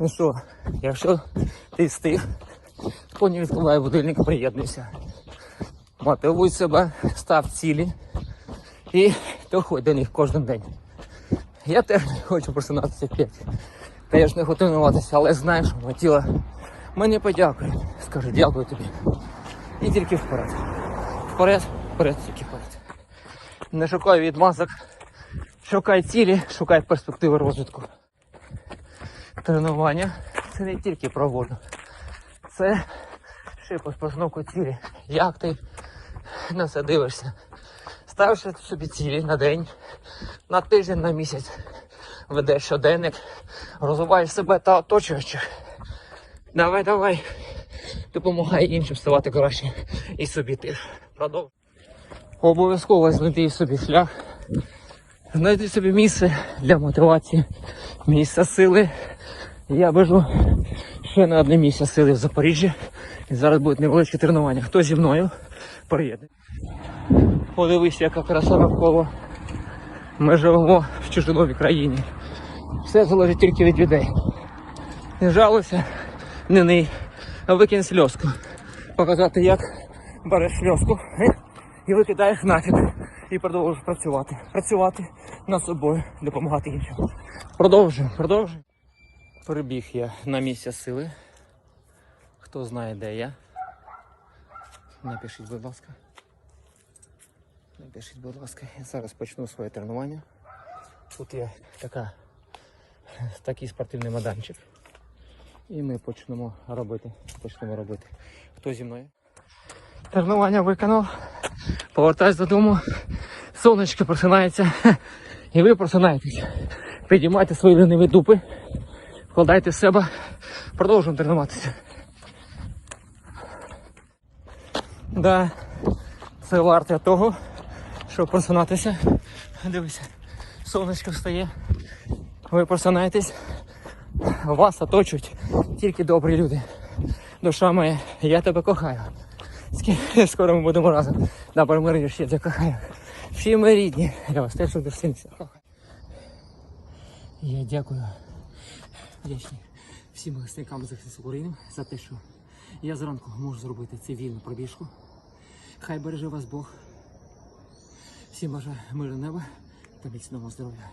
Ну що, якщо ти встиг, то не відкривай будильник, приєднуйся. Мотивуй себе, став цілі і доходь до них кожен день. Я теж не хочу просинатися в 5. Теж не хочу тренуватися, але знаю, що моє тіло мені подякує. Скаже, дякую тобі. І тільки вперед. Вперед, вперед, тільки вперед. Не шукай відмазок, шукай цілі, шукай перспективи розвитку. Тренування це не тільки про воду. Це ще про постановку цілі. Як ти на це дивишся? Ставиш собі цілі на день, на тиждень, на місяць. Ведеш щоденник, розвиваєш себе та оточуючих. Давай, давай. Допомагай іншим ставати краще і собі теж. Продовжуй. Обов'язково знайти собі шлях, знайти собі місце для мотивації, місце сили. Я бежу ще на одне місце сили в Запоріжжі. І зараз будуть невеличкі тренування. Хто зі мною? Приєднуй. Подивись, яка краса навколо. Ми живемо в чужиновій країні. Все залежить тільки від людей. Не жалуйся, не ний, а викинь сльозку. Показати, як береш сльозку е, і викидаєш нафіг. І продовжуєш працювати. Працювати над собою, допомагати іншим. Продовжуємо, продовжуємо. Прибіг я на місце сили. Хто знає, де я? Напишіть, будь ласка. Напишіть, будь ласка, я зараз почну своє тренування. Тут є така, такий спортивний майданчик. І ми почнемо робити. Почнемо робити. Хто зі мною? Тренування виконав. Повертаюсь додому. Сонечко просинається. І ви просинаєтесь. Підіймайте свої ліниві дупи. Вкладайте в себе. Продовжуємо тренуватися. Да, це варте того, щоб просинатися. Дивися, сонечко встає. Ви просинаєтесь. Вас оточують тільки добрі люди. Душа моя, я тебе кохаю. Скоро ми будемо разом. На перемир'я ще я кохаю. Всі ми рідні. Я вас теж дуже. Я дякую вдячні всім гостинкам захисту України за те, що я зранку можу зробити цивільну пробіжку. Хай береже вас Бог. Всім бажаю миру неба та міцного здоров'я.